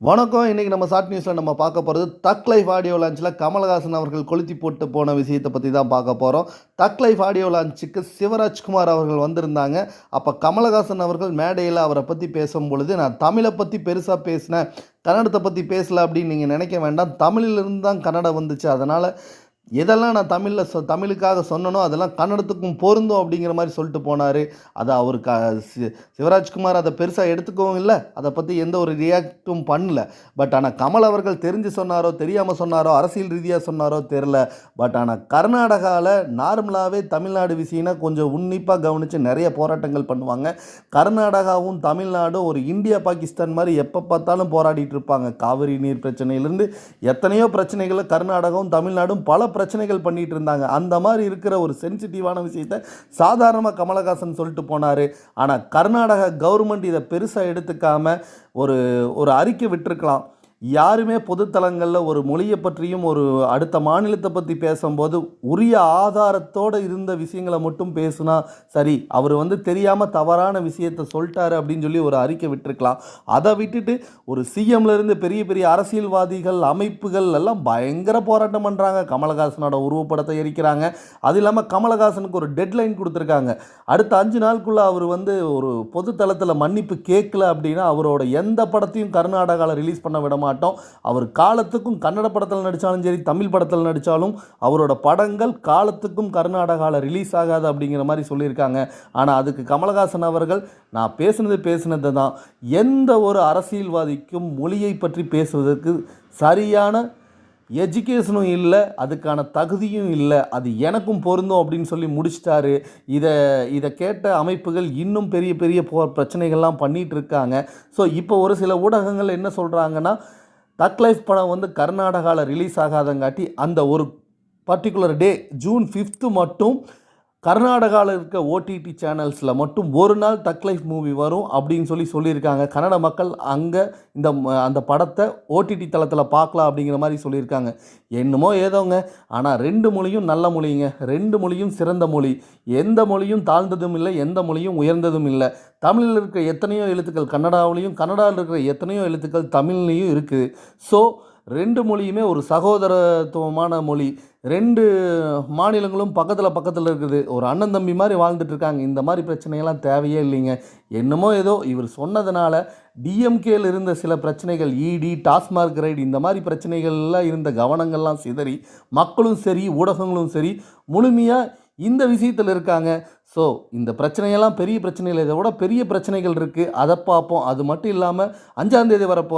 வணக்கம். இன்றைக்கி நம்ம ஷார்ட் நியூஸில் நம்ம பார்க்க போகிறது தக் லைஃப் ஆடியோ லான்ச்சில் கமலஹாசன் அவர்கள் கொளுத்தி போட்டு போன விஷயத்தை பற்றி தான் பார்க்க போகிறோம் தக் லைஃப் ஆடியோ லான்ச்சுக்கு சிவராஜ்குமார் அவர்கள் வந்திருந்தாங்க. அப்போ கமலஹாசன் அவர்கள் மேடையில் அவரை பற்றி பேசும் பொழுது நான் தமிழை பற்றி பெருசாக பேசினேன் கன்னடத்தை பற்றி பேசலை அப்படின்னு நீங்கள் நினைக்க வேண்டாம். தமிழிலிருந்து தான் கன்னடம் வந்துச்சு. அதனால் எதெல்லாம் நான் தமிழில் சொ தமிழுக்காக சொன்னனோ அதெல்லாம் கன்னடத்துக்கும் பொருந்தும் அப்படிங்கிற மாதிரி சொல்லிட்டு போனார். அதை அவர் க சி- சிவராஜ்குமார் அதை பெருசாக எடுத்துக்கவும் இல்லை. அதை பற்றி எந்த ஒரு ரியாக்டும் பண்ணல. பட் ஆனால் கமல் அவர்கள் தெரிஞ்சு சொன்னாரோ தெரியாமல் சொன்னாரோ அரசியல் ரீதியாக சொன்னாரோ தெரில பட் ஆனால் கர்நாடகாவில் நார்மலாகவே தமிழ்நாடு விஷயம்னா கொஞ்சம் உன்னிப்பாக கவனித்து நிறைய போராட்டங்கள் பண்ணுவாங்க. கர்நாடகாவும் தமிழ்நாடும் ஒரு இந்தியா பாகிஸ்தான் மாதிரி எப்போ பார்த்தாலும் போராடிட்டு இருப்பாங்க. காவிரி நீர் பிரச்சனையிலேருந்து எத்தனையோ பிரச்சனைகளை கர்நாடகாவும் தமிழ்நாடும் பல பிரச்சனைகள் பண்ணிகிட்டு இருந்தாங்க. அந்த மாதிரி இருக்கிற ஒரு சென்சிட்டிவான விஷயத்த சாதாரணமாக கமலஹாசன் சொல்லிட்டு போனார். ஆனால் கர்நாடகா கவர்மெண்ட் இதை பெருசாக எடுத்துக்காமல் ஒரு ஒரு அறிக்கை விட்டுருக்கலாம். யாருமே பொதுத்தலங்களில் ஒரு மொழியை பற்றியும் ஒரு அடுத்த மாநிலத்தை பற்றி பேசும்போது உரிய ஆதாரத்தோடு இருந்த விஷயங்களை மட்டும் பேசுனா சரி அவர் வந்து தெரியாமல் தவறான விஷயத்தை சொல்லிட்டாரு அப்படின்னு சொல்லி ஒரு அறிக்கை விட்டுருக்கலாம். அதை விட்டுட்டு ஒரு சிஎம்ல இருந்து பெரிய பெரிய அரசியல்வாதிகள் அமைப்புகள் எல்லாம் பயங்கர போராட்டம் பண்ணுறாங்க கமலஹாசனோட உருவப்படத்தை எரிக்கிறாங்க. அது இல்லாமல் கமலஹாசனுக்கு ஒரு டெட்லைன் கொடுத்துருக்காங்க. அடுத்த அஞ்சு நாளுக்குள்ளே அவர் வந்து ஒரு பொதுத்தளத்தில் மன்னிப்பு கேட்கல அப்படின்னா அவரோட எந்த படத்தையும் கர்நாடகாவில் ரிலீஸ் பண்ண விட மாட்டோம். அவர் காலத்துக்கும் கன்னட படத்தில் நடித்தாலும் சரி தமிழ் படத்தில் நடித்தாலும் அவரோட படங்கள் காலத்துக்கும் கர்நாடகாவில் ரிலீஸ் ஆகாது அப்படிங்கிற மாதிரி சொல்லியிருக்காங்க. ஆனால் அதுக்கு கமலஹாசன் அவர்கள் நான் பேசுனது பேசுனது தான். எந்த ஒரு அரசியல்வாதிக்கும் மொழியை பற்றி பேசுவதற்கு சரியான எஜுகேஷனும் இல்லை அதுக்கான தகுதியும் இல்லை. அது எனக்கும் பொருந்தும் அப்படின்னு சொல்லி முடிச்சிட்டாரு. இதை இதை கேட்ட அமைப்புகள் இன்னும் பெரிய பெரிய போ பிரச்சனைகள்லாம் பண்ணிகிட்டு இருக்காங்க. ஸோ இப்போ ஒரு சில ஊடகங்கள் என்ன சொல்கிறாங்கன்னா தக் லைஃப் படம் வந்து கர்நாடகாவில் ரிலீஸ் ஆகாதங்காட்டி அந்த ஒரு பர்டிகுலர் டே ஜூன் ஃபிஃப்த்து மட்டும் கர்நாடகாவில் இருக்க ஓடிடி சேனல்ஸில் மட்டும் ஒரு நாள் தக் லைஃப் மூவி வரும் அப்படின்னு சொல்லி சொல்லியிருக்காங்க. கன்னட மக்கள் அங்கே இந்த அந்த படத்தை ஓடிடி தளத்தில் பார்க்கலாம் அப்படிங்கிற மாதிரி சொல்லியிருக்காங்க. என்னமோ ஏதோங்க. ஆனால் ரெண்டு மொழியும் நல்ல மொழிங்க. ரெண்டு மொழியும் சிறந்த மொழி. எந்த மொழியும் தாழ்ந்ததும் இல்லை எந்த மொழியும் உயர்ந்ததும் இல்லை. தமிழில் இருக்கிற எத்தனையோ எழுத்துக்கள் கன்னடாவிலையும் கன்னடாவில் இருக்கிற எத்தனையோ எழுத்துக்கள் தமிழ்லேயும் இருக்குது. ஸோ ரெண்டு மொழியுமே ஒரு சகோதரத்துவமான மொழி. ரெண்டு மாநிலங்களும் பக்கத்தில் பக்கத்தில் இருக்குது. ஒரு அண்ணன் தம்பி மாதிரி வாழ்ந்துட்டு இருக்காங்க. இந்த மாதிரி பிரச்சனையெல்லாம் தேவையே இல்லைங்க. என்னமோ ஏதோ இவர் சொன்னதுனால டிஎம்கேயில் இருந்த சில பிரச்சனைகள் இடி டாஸ்மார்க் ரைடு இந்த மாதிரி பிரச்சனைகள்லாம் இருந்த கவனங்கள்லாம் சிதறி மக்களும் சரி ஊடகங்களும் சரி முழுமையாக இந்த விஷயத்தில் இருக்காங்க. ஸோ இந்த பிரச்சனையெல்லாம் பெரிய பிரச்சனைகள் இதை விட பெரிய பிரச்சனைகள் இருக்குது அதை பார்ப்போம். அது மட்டும் இல்லாமல் அஞ்சாந்தேதி வரப்போ